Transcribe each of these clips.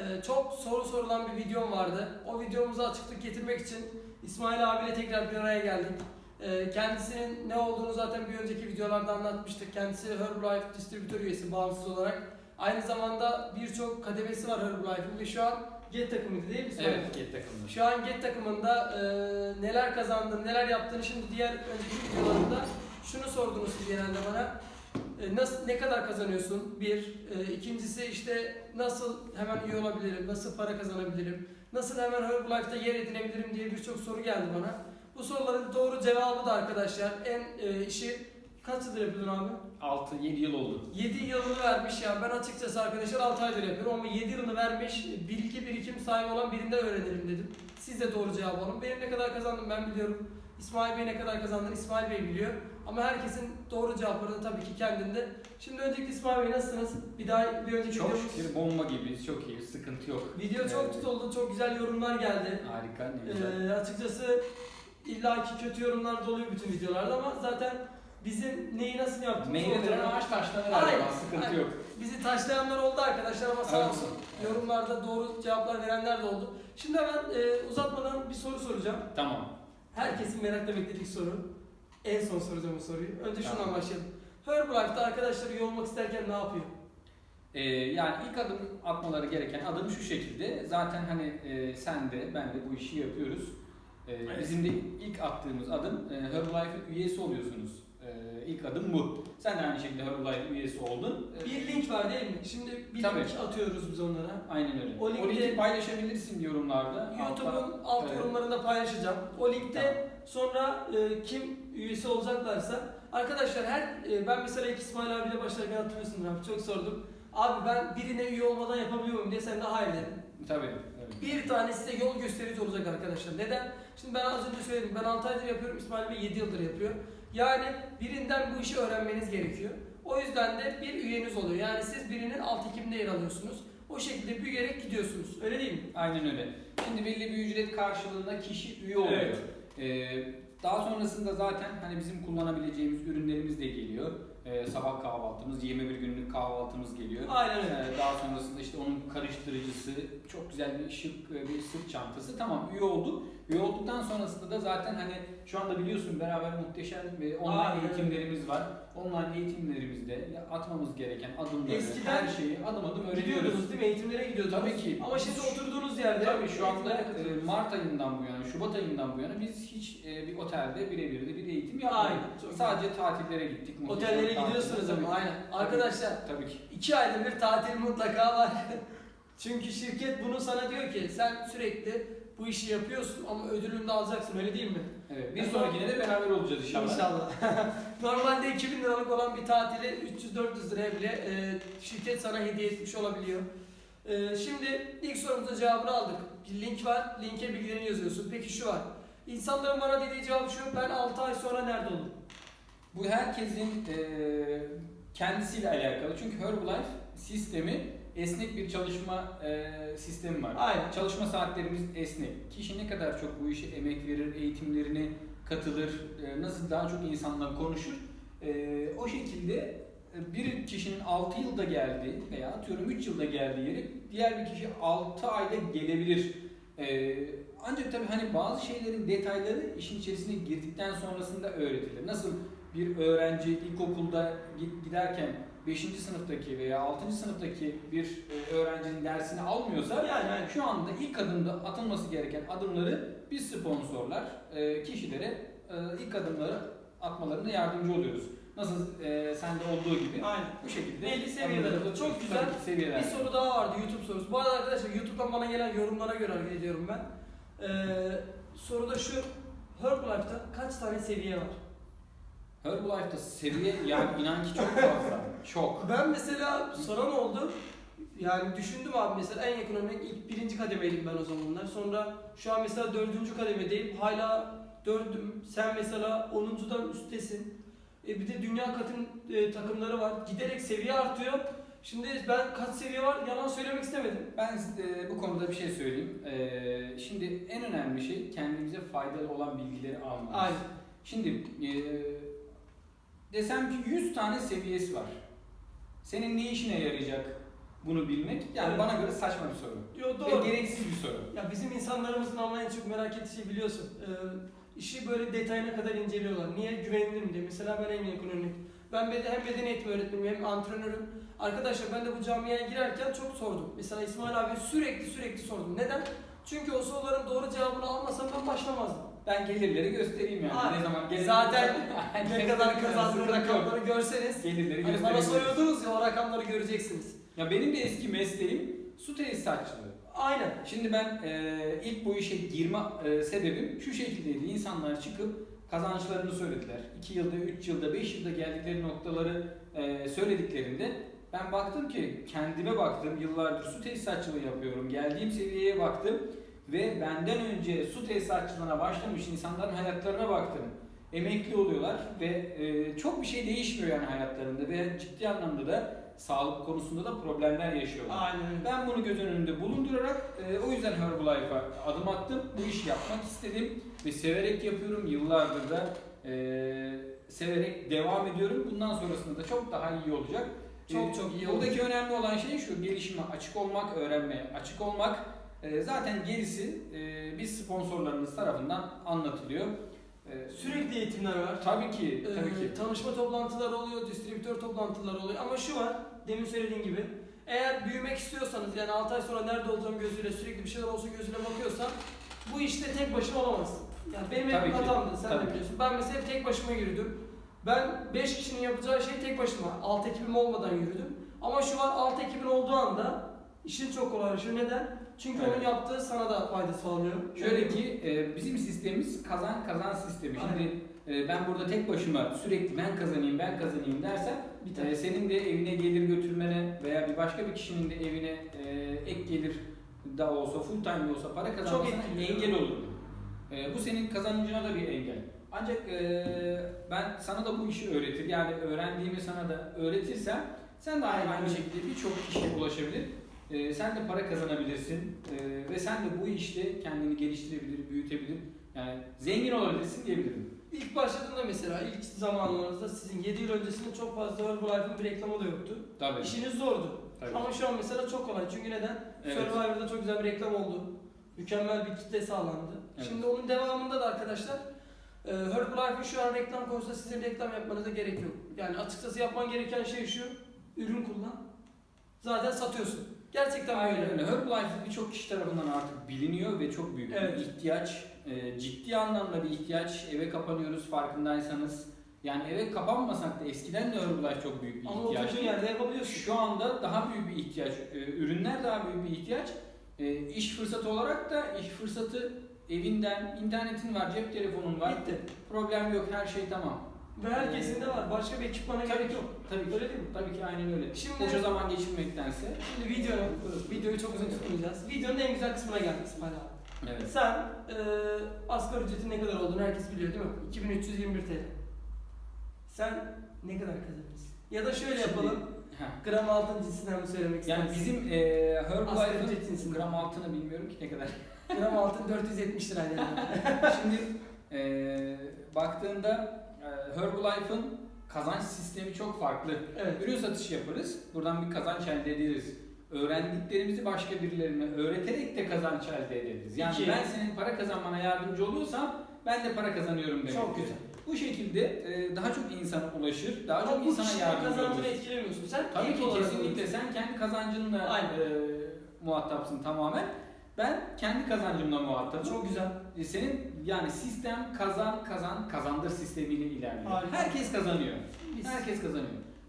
e, çok soru sorulan bir videom vardı. O videomuza açıklık getirmek için İsmail abiyle tekrar bir araya geldik. E, kendisinin ne olduğunu zaten bir önceki videolarda anlatmıştık. Kendisi Herbalife distribütör üyesi bağımsız olarak. Aynı zamanda birçok kademesi var Herbalife'in ve şu an Get takımıydı değil mi İsmail? Evet, get takımında. Şu an Get takımında e, neler kazandığını, neler yaptığını şimdi diğer önceki videolarında şunu sordunuz siz genelde bana. E, nasıl ne kadar kazanıyorsun? Bir, e, ikincisi işte nasıl hemen üye olabilirim? Nasıl para kazanabilirim? Nasıl hemen Herbalife'da yer edinebilirim diye birçok soru geldi bana. Bu soruların doğru cevabı da arkadaşlar en e, işi kaç yıldır yapıyordun abi? 6-7 yıl oldu. 7 yılını vermiş ya. Ben açıkçası arkadaşlar 6 aydır yapıyorum ama 7 yılını vermiş bilgi birikim sahibi olan birinden öğrenelim dedim. Siz de doğru cevap alın. Benim ne kadar kazandım ben biliyorum. İsmail Bey ne kadar kazandığını İsmail Bey biliyor. Ama herkesin doğru cevapları tabii ki kendinde. Şimdi öncelikle İsmail Bey nasılsınız? Bir daha bir önceki Çok videomuz- şükür bomba gibiyiz, çok iyi, sıkıntı yok. Video çok tutuldu, çok güzel yorumlar geldi. Harika, ne güzel. Ee, açıkçası illaki kötü yorumlar da oluyor bütün videolarda ama zaten bizim neyi nasıl yaptığımız Meyve veren ağaç taşlanır Aynen, her sıkıntı aynen. yok. Bizi taşlayanlar oldu arkadaşlar ama sağ olsun yorumlarda doğru cevaplar verenler de oldu. Şimdi hemen e, uzatmadan bir soru soracağım. Tamam. Herkesin merakla beklediği soru. En son soracağım bu soruyu. Önce şundan Tamam. başlayalım. Herbalife'da arkadaşlar üye olmak isterken ne yapıyor? Ee, yani ilk adım atmaları gereken adım şu şekilde. Zaten hani e, sen de ben de bu işi yapıyoruz. Ee, Evet. Bizim de ilk attığımız adım e, Herbalife'in üyesi oluyorsunuz. Ee, ilk adım bu. Sen de aynı şekilde Herbalife üyesi oldun. Ee, Bir link var değil mi? Şimdi bir Tabii. link atıyoruz biz onlara. Aynen öyle. O O, linki paylaşabilirsin yorumlarda. YouTube'un Altta- alt Evet. yorumlarında paylaşacağım. O linkte sonra e, kim üyesi olacaklarsa arkadaşlar her e, ben mesela ilk İsmail abiyle başlarken hatırlıyorsun abi çok sordum. Abi ben birine üye olmadan yapabiliyor muyum diye sen de hayır dedin. Tabii. evet. Bir tanesi de yol gösterici olacak arkadaşlar. Neden? Şimdi ben az önce söyledim. Ben 6 aydır yapıyorum. İsmail Bey 7 yıldır yapıyor. Yani birinden bu işi öğrenmeniz gerekiyor. O yüzden de bir üyeniz oluyor. Yani siz birinin alt ekibinde yer alıyorsunuz. O şekilde büyüyerek gidiyorsunuz. Öyle değil mi? Aynen öyle. Şimdi belli bir ücret karşılığında kişi üye oluyor. Evet. Ee, daha sonrasında zaten hani bizim kullanabileceğimiz ürünlerimiz de geliyor. Ee, sabah kahvaltımız, 21 günlük kahvaltımız geliyor. Aynen öyle. Ee, daha sonrasında işte onun karıştırıcısı, çok güzel bir şık e, bir sırt çantası. Tamam üye olduk. Üye olduktan sonrasında da zaten hani şu anda biliyorsun beraber muhteşem bir online öyle. eğitimlerimiz var. Online eğitimlerimizde atmamız gereken adımları, Eskiden her şeyi adım adım öğreniyoruz. Gidiyordunuz değil mi? Eğitimlere gidiyordunuz. Tabii ki. Ama şimdi oturduğunuz yerde Tabii şu anda e. Mart ayından bu yana, Şubat ayından bu yana biz hiç e, bir otelde birebir de bir eğitim yapmadık. Aynen, Sadece tatillere gittik. Otellere gidiyorsunuz ama aynen. Arkadaşlar Tabii ki. iki ayda bir tatil mutlaka var. Çünkü şirket bunu sana diyor ki sen sürekli bu işi yapıyorsun ama ödülünü de alacaksın öyle değil mi? Evet, bir sonrakine de beraber olacağız inşallah. İnşallah. Normalde 2000 liralık olan bir tatili 300-400 liraya bile e, şirket sana hediye etmiş olabiliyor. E, şimdi ilk sorumuzun cevabını aldık. Bir link var, linke bilgilerini yazıyorsun. Peki şu var. İnsanların bana dediği cevap şu, ben 6 ay sonra nerede olurum? Bu herkesin e, kendisiyle alakalı. Çünkü Herbalife sistemi esnek bir çalışma e, sistemi var. Aynen. Çalışma saatlerimiz esnek. Kişi ne kadar çok bu işe emek verir, eğitimlerine katılır, e, nasıl daha çok insanla konuşur. e, o şekilde e, bir kişinin 6 yılda geldiği veya atıyorum 3 yılda geldiği yeri diğer bir kişi 6 ayda gelebilir. E, ancak tabii hani bazı şeylerin detayları işin içerisine girdikten sonrasında öğretilir. Nasıl bir öğrenci ilkokulda giderken 5. sınıftaki veya 6. sınıftaki bir e, öğrencinin dersini almıyorsa Yani, şu anda ilk adımda atılması gereken adımları biz sponsorlar e, kişilere e, ilk adımları atmalarına yardımcı oluyoruz. Nasıl e, sende olduğu gibi Aynen. bu şekilde Belli seviyeler. adımları Çok güzel. Seviyeler. Bir soru daha vardı YouTube sorusu. Bu arada arkadaşlar YouTube'dan bana gelen yorumlara göre hareket ediyorum ben. Ee, soru da şu. Herbalife'da kaç tane seviye var? Herbalife'da seviye yani inan ki çok fazla. Çok. Ben mesela soran oldu. Yani düşündüm abi mesela en yakın örnek ilk birinci kademeydim ben o zamanlar. Sonra şu an mesela dördüncü kademedeyim. Hala dördüm. Sen mesela onuncudan üsttesin. E bir de dünya katın e, takımları var. Giderek seviye artıyor. Şimdi ben kaç seviye var yalan söylemek istemedim. Ben e, bu konuda bir şey söyleyeyim. E, şimdi en önemli şey kendimize faydalı olan bilgileri almamız. Aynen. Şimdi e, desem ki 100 tane seviyesi var. Senin ne işine yarayacak? bunu bilmek. Yani Evet. bana göre saçma bir soru. Yo, Ve doğru. gereksiz bir soru. Ya bizim insanlarımızın ama en çok merak ettiği şey biliyorsun. Ee, işi böyle detayına kadar inceliyorlar. Niye güvenilir mi diye. Mesela ben en yakın örnek. Ben beden, hem beden eğitimi öğretmeniyim hem antrenörüm. Arkadaşlar ben de bu camiaya girerken çok sordum. Mesela İsmail abi sürekli sürekli sordum. Neden? Çünkü o soruların doğru cevabını almasam ben başlamazdım. Ben gelirleri göstereyim yani. Aa, ne zaman gelirleri zaten ne kadar yok. rakamları görseniz. Gelirleri Hani bana soruyordunuz ya o rakamları göreceksiniz. Ya benim de eski mesleğim su tesisatçılığı. Aynen. Şimdi ben e, ilk bu işe girme e, sebebim şu şekildeydi. İnsanlar çıkıp kazançlarını söylediler. 2 yılda, 3 yılda, 5 yılda geldikleri noktaları e, söylediklerinde ben baktım ki kendime baktım. Yıllardır su tesisatçılığı yapıyorum. Geldiğim seviyeye baktım ve benden önce su tesisatçılığına başlamış insanların hayatlarına baktım. Emekli oluyorlar ve e, çok bir şey değişmiyor yani hayatlarında ve ciddi anlamda da sağlık konusunda da problemler yaşıyorlar. Aynen. Ben bunu göz önünde bulundurarak e, o yüzden Herbalife'a adım attım. Bu işi yapmak istedim ve severek yapıyorum. Yıllardır da e, severek devam ediyorum. Bundan sonrasında da çok daha iyi olacak. Çok E, çok iyi Buradaki önemli olan şey şu, gelişime açık olmak, öğrenmeye açık olmak. E, zaten gerisi e, biz sponsorlarımız tarafından anlatılıyor. E, Sürekli eğitimler var. Tabii ki, Ee, tabii ki. tanışma toplantıları oluyor, distribütör toplantıları oluyor ama şu var, demin söylediğim gibi eğer büyümek istiyorsanız yani 6 ay sonra nerede olacağım gözüyle sürekli bir şeyler olsun gözüyle bakıyorsan bu işte tek başına olamazsın. Yani benim hep Tabii ki, hatamdı, sen tabii de ki. biliyorsun. Ben mesela hep tek başıma yürüdüm. Ben 5 kişinin yapacağı şeyi tek başıma, alt ekibim olmadan yürüdüm. Ama şu an alt ekibin olduğu anda işin çok kolaylaşıyor. Neden? Çünkü Evet. onun yaptığı sana da fayda sağlıyor. Şöyle ki e, bizim sistemimiz kazan kazan sistemi. Aynen. Şimdi e, ben burada tek başıma sürekli ben kazanayım ben kazanayım dersen bir tane. e, senin de evine gelir götürmene veya bir başka bir kişinin de evine e, ek gelir da olsa full time olsa para kazanmasına engel olur. E, bu senin kazancına da bir engel. Ancak e, ben sana da bu işi öğretir yani öğrendiğimi sana da öğretirsem sen de aynı, aynı şekilde birçok kişiye ulaşabilir. E, sen de para kazanabilirsin e, ve sen de bu işte kendini geliştirebilir, büyütebilir. Yani zengin olabilirsin diyebilirim. İlk başladığında mesela ilk zamanlarınızda sizin 7 yıl öncesinde çok fazla Herbalife'ın bir reklamı da yoktu. Tabii. İşiniz zordu. Tabii. Ama şu an mesela çok kolay. Çünkü neden? Evet. Survivor'da çok güzel bir reklam oldu. Mükemmel bir kitle sağlandı. Evet. Şimdi onun devamında da arkadaşlar e, Herbalife'in şu an reklam konusunda sizin reklam yapmanıza gerek yok. Yani açıkçası yapman gereken şey şu. Ürün kullan. Zaten satıyorsun. Gerçekten Aynen öyle. Herbalife birçok kişi tarafından artık biliniyor ve çok büyük Evet. bir ihtiyaç. e, ciddi anlamda bir ihtiyaç. Eve kapanıyoruz farkındaysanız. Yani eve kapanmasak da eskiden de Herbalife çok büyük bir Ama ihtiyaç. oturduğun yerde yapabiliyorsun. Şu anda daha büyük bir ihtiyaç. E, ürünler daha büyük bir ihtiyaç. E, iş fırsatı olarak da iş fırsatı evinden, internetin var, cep telefonun var. Bitti. Problem yok, her şey tamam. Ve herkesin de var. Başka bir ekipmana Tabii gerek ki, yok. tabii ki. Öyle değil mi? Tabii ki aynen öyle. Şimdi- Boşa zaman geçirmektense. Şimdi videonun, videoyu çok uzun tutmayacağız. Videonun en güzel kısmına geldik İsmail abi. Evet. Sen e, asgari ücretin ne kadar olduğunu herkes biliyor değil mi? 2321 TL. Sen ne kadar kazanırsın? Ya da şöyle Şimdi- yapalım. Heh. Gram altın cinsinden mi söylemek Yani istersin? bizim e, Herbalife'ın gram altını bilmiyorum ki ne kadar. Gram altın 470 lira yani. Şimdi e, baktığında Herbalife'ın kazanç sistemi çok farklı. evet. Ürün satışı yaparız. Buradan bir kazanç elde ederiz. Öğrendiklerimizi başka birilerine öğreterek de kazanç elde ederiz. Yani İki. ben senin para kazanmana yardımcı oluyorsam ben de para kazanıyorum demek. Çok güzel. Bu şekilde e, daha çok insana ulaşır, daha Ama çok bu insana yardımcı kazancını oluruz. etkilemiyorsun. Sen Tabii ki kesinlikle sen kendi kazancınla Aynen. e, muhatapsın tamamen. Ben kendi kazancımla muhatabım. Çok güzel. E, Senin yani sistem kazan kazan kazandır sistemiyle ilerliyor. Harika. Herkes kazanıyor. Biz Herkes kazanıyor.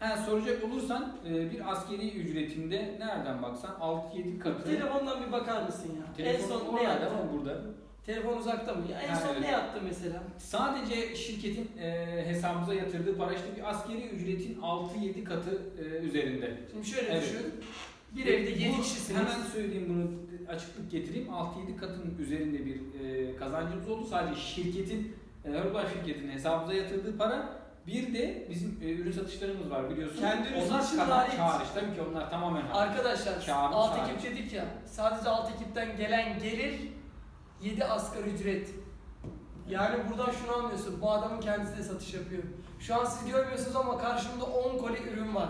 Ha, soracak olursan e, bir askeri ücretinde nereden baksan 6-7 katı. telefondan bir bakar mısın ya? en son ne yaptın? ama burada. Telefon uzakta mı? Ya en Ha, son evet. ne yaptın mesela? Sadece şirketin e, hesabımıza yatırdığı para işte bir askeri ücretin 6-7 katı e, üzerinde. Şimdi şöyle Evet. düşün. Bir evde 7 Bu- kişisiniz. Hemen söyleyeyim bunu açıklık getireyim. 6-7 katın üzerinde bir e, kazancımız oldu. Sadece şirketin, e, Herbalife şirketinin hesabımıza yatırdığı para. Bir de bizim e, ürün satışlarımız var biliyorsun. Kendi ürün onlar satışı kazanç hariç. hariç. Tabii ki onlar tamamen hariç. Arkadaşlar Kârı alt hariç. ekip dedik ya sadece alt ekipten gelen gelir 7 asgari ücret. Yani buradan şunu anlıyorsun bu adamın kendisi de satış yapıyor. Şu an siz görmüyorsunuz ama karşımda 10 koli ürün var.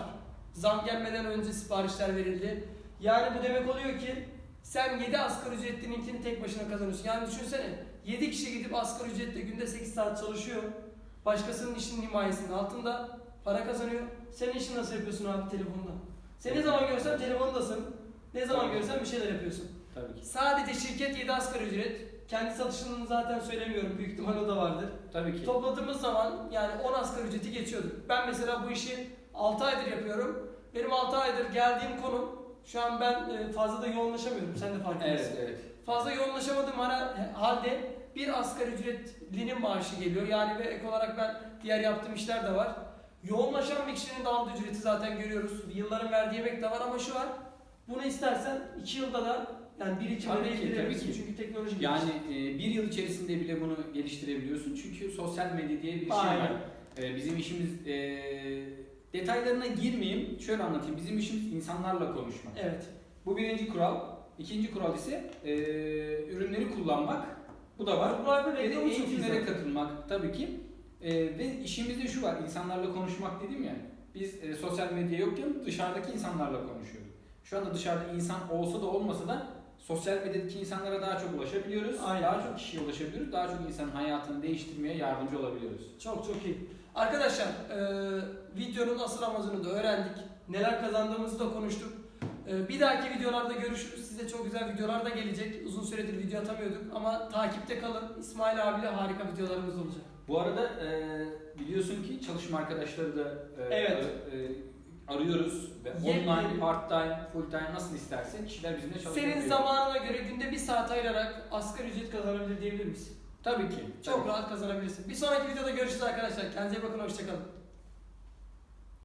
Zam gelmeden önce siparişler verildi. Yani bu demek oluyor ki sen 7 asgari ücretlininkini tek başına kazanıyorsun. Yani düşünsene 7 kişi gidip asgari ücretle günde 8 saat çalışıyor. Başkasının işinin himayesinin altında para kazanıyor. Sen işini nasıl yapıyorsun abi telefonla? Sen ne zaman görsen telefondasın. Ne zaman görsen bir şeyler yapıyorsun. Tabii ki. Sadece şirket 7 asgari ücret. Kendi satışını zaten söylemiyorum. Büyük ihtimal o da vardır. Tabii ki. Topladığımız zaman yani 10 asgari ücreti geçiyorduk. Ben mesela bu işi 6 aydır yapıyorum. Benim 6 aydır geldiğim konum şu an ben e, fazla da yoğunlaşamıyorum. Sen de farkındasın. Evet, evet. Fazla yoğunlaşamadığım ara- halde bir asgari ücretlinin maaşı geliyor. Yani ve ek olarak ben diğer yaptığım işler de var. Yoğunlaşan bir kişinin de aldığı ücreti zaten görüyoruz. Yılların verdiği emek de var ama şu var. Bunu istersen 2 yılda da yani 1-2 Tabii böyle ki, tabii ki. Çünkü teknoloji Yani e, bir yıl içerisinde bile bunu geliştirebiliyorsun. Çünkü sosyal medya diye bir şey Aynen. var. E, bizim işimiz e, detaylarına girmeyeyim. Şöyle anlatayım. Bizim işimiz insanlarla konuşmak. Evet. Bu birinci kural. İkinci kural ise e, ürünleri kullanmak. Bu da var. Bunlar Ve böyle de reklamı çok eğitimlere güzel. katılmak tabii ki. E, ve işimizde şu var. insanlarla konuşmak dedim ya. Biz e, sosyal medya yokken dışarıdaki insanlarla konuşuyorduk. Şu anda dışarıda insan olsa da olmasa da sosyal medyadaki insanlara daha çok ulaşabiliyoruz. Aynen. Daha çok kişiye ulaşabiliyoruz. Daha çok insanın hayatını değiştirmeye yardımcı olabiliyoruz. Çok çok iyi. Arkadaşlar e, videonun asıl amacını da öğrendik. Neler kazandığımızı da konuştuk. E, bir dahaki videolarda görüşürüz. Size çok güzel videolar da gelecek. Uzun süredir video atamıyorduk ama takipte kalın. İsmail abiyle harika videolarımız olacak. Bu arada e, biliyorsun ki çalışma arkadaşları da e, Evet. e, arıyoruz. Ve Yepyeni- online, part time, full time nasıl isterse kişiler bizimle çalışabiliyor. Senin zamanına göre günde bir saat ayırarak asgari ücret kazanabilir diyebilir misin? Tabii ki. Çok rahat kazanabilirsin. Bir sonraki videoda görüşürüz arkadaşlar. Kendinize iyi bakın. Hoşçakalın.